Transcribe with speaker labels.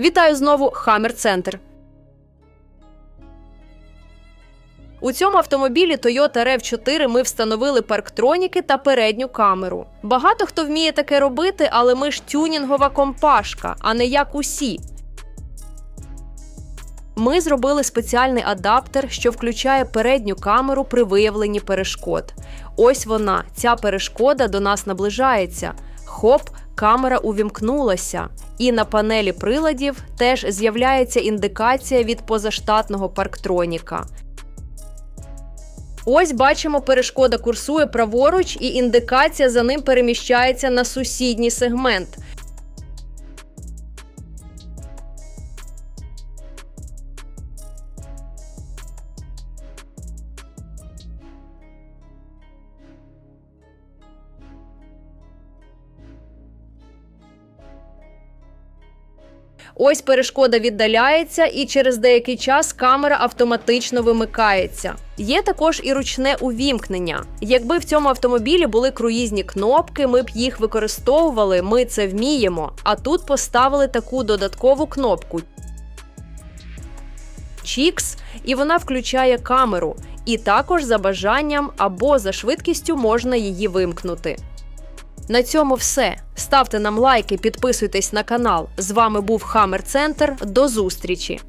Speaker 1: Вітаю знову Хаммер Центр. У цьому автомобілі Toyota RAV4 ми встановили парктроніки та передню камеру. Багато хто вміє таке робити, але ми ж тюнінгова компашка, а не як усі. Ми зробили спеціальний адаптер, що включає передню камеру при виявленні перешкод. Ось вона, ця перешкода до нас наближається. Хоп, камера увімкнулася, і на панелі приладів теж з'являється індикація від позаштатного парктроніка. Ось бачимо, перешкода курсує праворуч, і індикація за ним переміщається на сусідній сегмент. Ось перешкода віддаляється, і через деякий час камера автоматично вимикається. Є також і ручне увімкнення. Якби в цьому автомобілі були круїзні кнопки, ми б їх використовували, ми це вміємо. А тут поставили таку додаткову кнопку. Чікс, і вона включає камеру. І також за бажанням або за швидкістю можна її вимкнути. На цьому все. Ставте нам лайки, підписуйтесь на канал. З вами був Хамер Центр. До зустрічі!